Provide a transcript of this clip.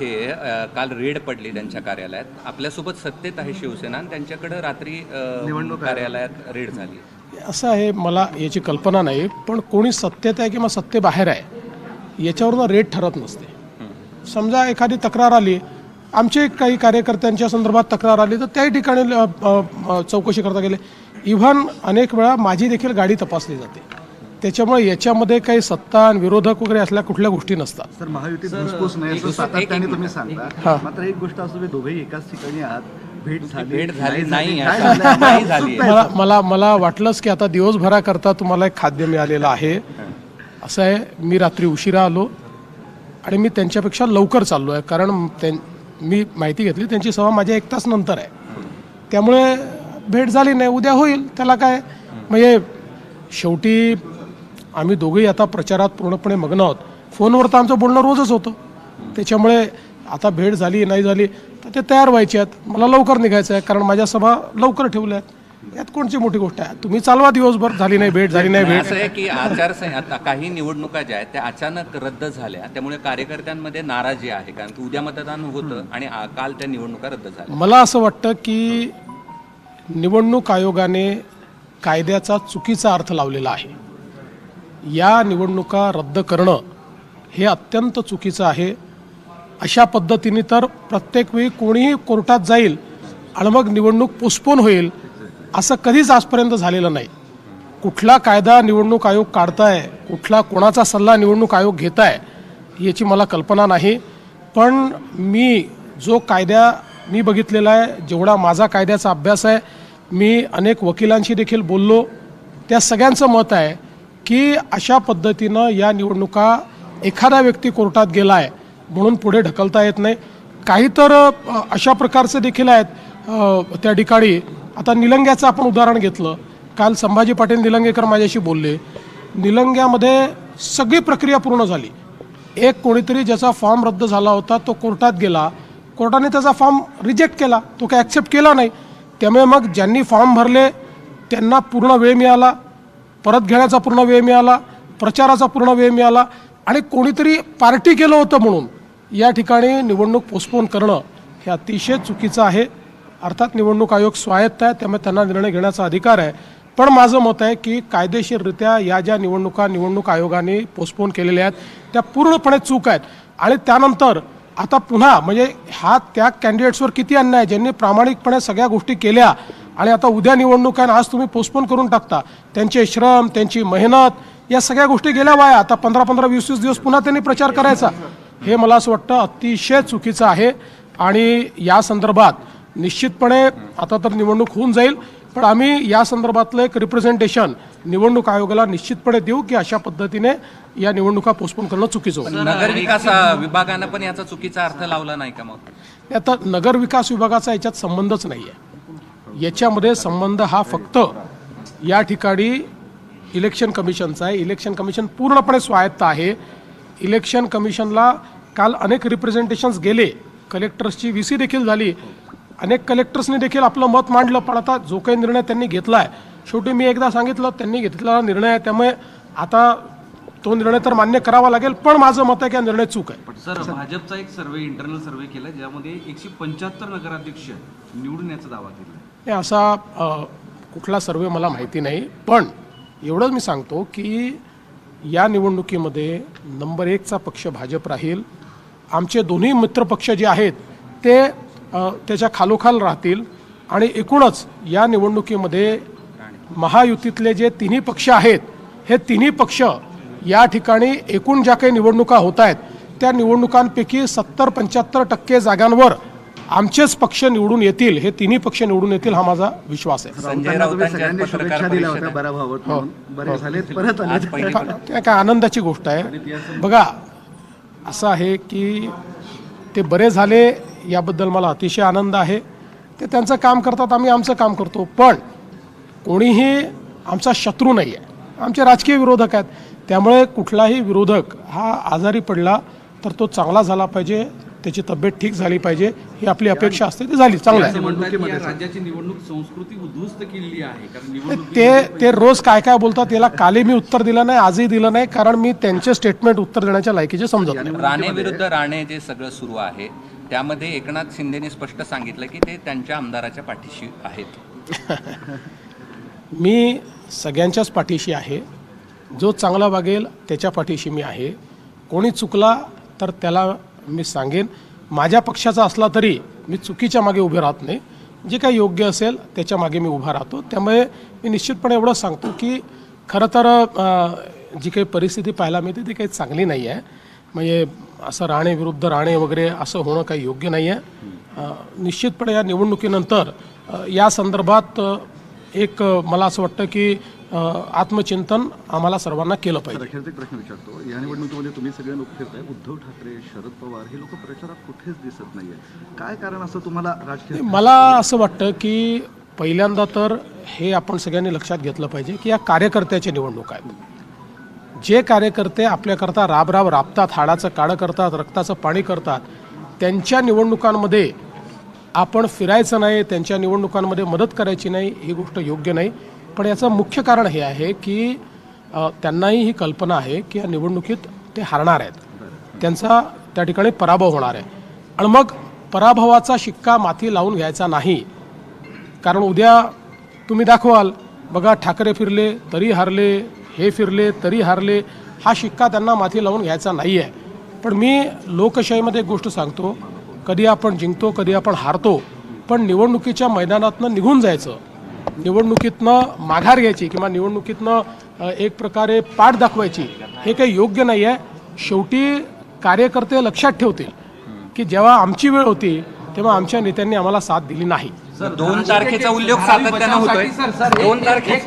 हे काल रेड पडली त्यांच्या कार्यालयात. आपल्यासोबत सत्तेत आहे शिवसेना आणि त्यांच्याकडे रात्री अ, कार्यालयात रेड झाली. असं आहे मला याची कल्पना नाही पण कोणी सत्तेत आहे किंवा सत्तेबाहेर आहे याच्यावरून रेट ठरत नसते. समजा एखादी तक्रार आली आमचे काही कार्यकर्त्यांच्या संदर्भात तक्रार आली तर त्याही ठिकाणी चौकशी करता गेले. इव्हन अनेक वेळा माझी देखील गाडी तपासली जाते. त्याच्यामुळे याच्यामध्ये काही सत्ता आणि विरोधक वगैरे असल्या कुठल्या गोष्टी नसतात. सर महायुतीत घुसपूस नाही असं सातत्याने तुम्ही सांगता मात्र एक गोष्ट असं दोघेही एकाच ठिकाणी आहात. भेट झाली भेट झाली नाही मला मला मला वाटलंच की आता दिवसभराकरता तुम्हाला एक खाद्य मिळालेलं आहे. असं आहे मी रात्री उशिरा आलो आणि मी त्यांच्यापेक्षा लवकर चाललो आहे कारण त्यां मी माहिती घेतली त्यांची सभा माझ्या एक तास नंतर आहे. त्यामुळे भेट झाली नाही उद्या होईल. त्याला काय? म्हणजे शेवटी आम्ही दोघेही आता प्रचारात पूर्णपणे मग्न आहोत. फोनवर तर आमचं बोलणं रोजच होतं. त्याच्यामुळे आता भेट झाली नाही झाली तर ते तयार व्हायचे आहेत. मला लवकर निघायचं आहे कारण माझ्या सभा लवकर ठेवल्या आहेत. यात कोणची मोठी गोष्ट आहे? तुम्ही चालवा दिवसभर. झाली नाही भेट झाली नाही भेट. असं आहे की आचारसंहिता काही निवडणुका ज्या आहेत त्या अचानक रद्द झाल्या. त्यामुळे कार्यकर्त्यांमध्ये नाराजी आहे कारण की उद्या मतदान होतं आणि आ- काल त्या निवडणुका रद्द झाल्या. मला असं वाटतं की निवडणूक आयोगाने कायद्याचा चुकीचा अर्थ लावलेला आहे. या निवडणुका रद्द करणं हे अत्यंत चुकीचं आहे. अशा पद्धतीने तर प्रत्येक वेळी कोणीही कोर्टात जाईल आणि मग निवडणूक पोस्टपोन होईल असं कधीच आजपर्यंत झालेलं नाही. कुठला कायदा निवडणूक आयोग काढताय कुठला कोणाचा सल्ला निवडणूक आयोग घेत आहे याची मला कल्पना नाही. पण मी जो कायद्या मी बघितलेला आहे जेवढा माझा कायद्याचा अभ्यास आहे मी अनेक वकिलांशी देखील बोललो. त्या सगळ्यांचं मत आहे की अशा पद्धतीनं या निवडणुका एखादा व्यक्ती कोर्टात गेला आहे म्हणून पुढे ढकलता येत नाही. काही तर अशा प्रकारचे देखील आहेत. त्या ठिकाणी आता निलंग्याचं आपण उदाहरण घेतलं. काल संभाजी पाटील निलंगेकर माझ्याशी बोलले. निलंग्यामध्ये सगळी प्रक्रिया पूर्ण झाली. एक कोणीतरी ज्याचा फॉर्म रद्द झाला होता तो कोर्टात गेला. कोर्टाने त्याचा फॉर्म रिजेक्ट केला. तो काय ॲक्सेप्ट केला नाही. त्यामुळे मग ज्यांनी फॉर्म भरले त्यांना पूर्ण वेळ मिळाला. परत घेण्याचा पूर्ण वेळ मिळाला प्रचाराचा पूर्ण वेळ मिळाला आणि कोणीतरी पार्टी केलं होतं म्हणून या ठिकाणी निवडणूक पोस्टपोन करणं हे अतिशय चुकीचं आहे. अर्थात निवडणूक आयोग स्वायत्त आहे त्यामुळे त्यांना निर्णय घेण्याचा अधिकार आहे. पण माझं मत आहे की कायदेशीररित्या या ज्या निवडणुका निवडणूक आयोगाने पोस्टपोन केलेल्या आहेत त्या पूर्णपणे चूक आहेत. आणि त्यानंतर आता पुन्हा म्हणजे हा त्या कॅन्डिडेट्सवर किती अन्याय आहे? ज्यांनी प्रामाणिकपणे सगळ्या गोष्टी केल्या आणि आता उद्या निवडणूक आहे आज तुम्ही पोस्टपोन करून टाकता. त्यांचे श्रम त्यांची मेहनत या सगळ्या गोष्टी गेल्या वाया. आता पंधरा पंधरा वीस वीस दिवस पुन्हा त्यांनी प्रचार करायचा. हे मला असं वाटतं अतिशय चुकीचं आहे. आणि या संदर्भात निश्चितपणे आता तर निवडणूक होऊन जाईल. पण आम्ही या संदर्भातलं एक रिप्रेझेंटेशन निवडणूक आयोगाला निश्चितपणे देऊ की अशा पद्धतीने या निवडणुका पोस्टपोन करणं चुकीचं होतं नगर विकास अ, विभागानं पण याचा चुकीचा अर्थ लावला नाही का मग? आता नगर विकास विभागाचा याच्यात संबंधच नाही आहे याच्यामध्ये संबंध हा फक्त या ठिकाणी इलेक्शन कमिशनचा आहे. इलेक्शन कमिशन पूर्णपणे स्वायत्त आहे. इलेक्शन कमिशनला काल अनेक रिप्रेझेंटेशन्स गेले. कलेक्टर्सची व्ही सी देखील झाली. अनेक कलेक्टर्सनी देखील आपलं मत मांडलं पण आता जो काही निर्णय त्यांनी घेतला आहे शेवटी मी एकदा सांगितलं त्यांनी घेतलेला निर्णय आहे. त्यामुळे आता तो निर्णय तर मान्य करावा लागेल पण माझं मत आहे की हा निर्णय चूक आहे. सर भाजपचा एक सर्वे इंटरनल सर्वे केला ज्यामध्ये एकशे पंच्याहत्तर नगराध्यक्ष निवडून याचा दावा केला हे असा कुठला सर्वे मला माहिती नाही पण एवढंच मी सांगतो की या निवडणुकीमध्ये नंबर एकचा पक्ष भाजप राहील. आमचे दोन्ही मित्रपक्ष जे आहेत ते त्याच्या खालोखाल राहतील आणि एकूणच या निवडणुकीमध्ये महायुतीतले जे तिन्ही पक्ष आहेत हे तिन्ही पक्ष या ठिकाणी एकूण ज्या काही निवडणुका होत आहेत त्या निवडणुकांपैकी सत्तर पंच्याहत्तर टक्के जागांवर आमचेच पक्ष निवडून येतील हे तिन्ही पक्ष निवडून येतील हा माझा विश्वास आहे. काय आनंदाची गोष्ट आहे. बघा असं आहे की ते बरे झाले याबद्दल मला अतिशय आनंद आहे. ते त्यांचं काम करतात आम्ही आमचं काम करतो. पण कोणीही आमचा शत्रू नाही आहे आमचे राजकीय विरोधक आहेत. त्यामुळे कुठलाही विरोधक हा आजारी पडला तर तो चांगला झाला पाहिजे. त्याची तब्येत ठीक झाली पाहिजे ही आपली अपेक्षा असते ती झाली चांगलं आहे. राज्याची निवडणूक संस्कृती उद्ध्वस्त केलेली आहे कारण निवडणूक ते ते रोज काय काय बोलतात त्याला कालही मी उत्तर दिलं नाही आजही दिलं नाही कारण मी त्यांचे स्टेटमेंट उत्तर देण्याच्या लायकीचे समजत राणे विरुद्ध राणे जे सगळं सुरू आहे त्यामध्ये एकनाथ शिंदेने स्पष्ट सांगितलं की ते त्यांच्या आमदाराच्या पाठीशी आहेत. मी सगळ्यांच्याच पाठीशी आहे. जो चांगला वागेल त्याच्या पाठीशी मी आहे. कोणी चुकला तर त्याला मी सांगेन. माझ्या पक्षाचा असला तरी मी चुकीच्या मागे उभे राहत नाही. जे काही योग्य असेल त्याच्यामागे मी उभा राहतो. त्यामुळे मी निश्चितपणे एवढं सांगतो की खरं तर जी काही परिस्थिती पाहायला मिळते ती काही चांगली नाही आहे. म्हणजे असं राणे विरुद्ध राणे वगैरे असं होणं काही योग्य नाही आहे. निश्चितपणे या निवडणुकीनंतर या संदर्भात एक मला असं वाटतं की आत्मचिंतन आम्हाला सर्वांना केलं पाहिजे. अखेरचा प्रश्न विचारतो. या निवडणुकीमध्ये तुम्ही सगळे लोक फिरताय. उद्धव ठाकरे शरद पवार हे लोक प्रचारात कुठेच दिसत नाहीये. काय कारण असं तुम्हाला राजकीय मला असं वाटतं की पहिल्यांदा तर हे आपण सगळ्यांनी लक्षात घेतलं पाहिजे की या कार्यकर्त्याच्या निवडणूक आहेत जे कार्यकर्ते आपल्याकरता राब राब राबतात हाडाचं काळं करतात रक्ताचं पाणी करतात त्यांच्या निवडणुकांमध्ये आपण फिरायचं नाही त्यांच्या निवडणुकांमध्ये मदत करायची नाही ही गोष्ट योग्य नाही. पण याचं मुख्य कारण हे आहे की त्यांनाही ही कल्पना आहे की या निवडणुकीत ते हारणार आहेत. त्यांचा त्या ठिकाणी पराभव होणार आहे. आणि मग पराभवाचा शिक्का माथी लावून घ्यायचा नाही. कारण उद्या तुम्ही दाखवाल बघा ठाकरे फिरले तरी हारले हे फिरले तरी हारले हा शिक्का त्यांना माथी लावून घ्यायचा नाही आहे पण मी लोकशाहीमध्ये एक गोष्ट सांगतो कधी आपण जिंकतो कधी आपण हारतो पण निवडणुकीच्या मैदानातनं निघून जायचं निवडणुकीतनं माघार घ्यायची किंवा निवडणुकीतनं एक प्रकारे पाठ दाखवायची हे काही योग्य नाही आहे शेवटी कार्यकर्ते लक्षात ठेवतील की जेव्हा आमची वेळ होती तेव्हा आमच्या नेत्यांनी आम्हाला साथ दिली नाही. दोन तारखेचा उल्लेख सातत्यानं होतोय. दोन तारखे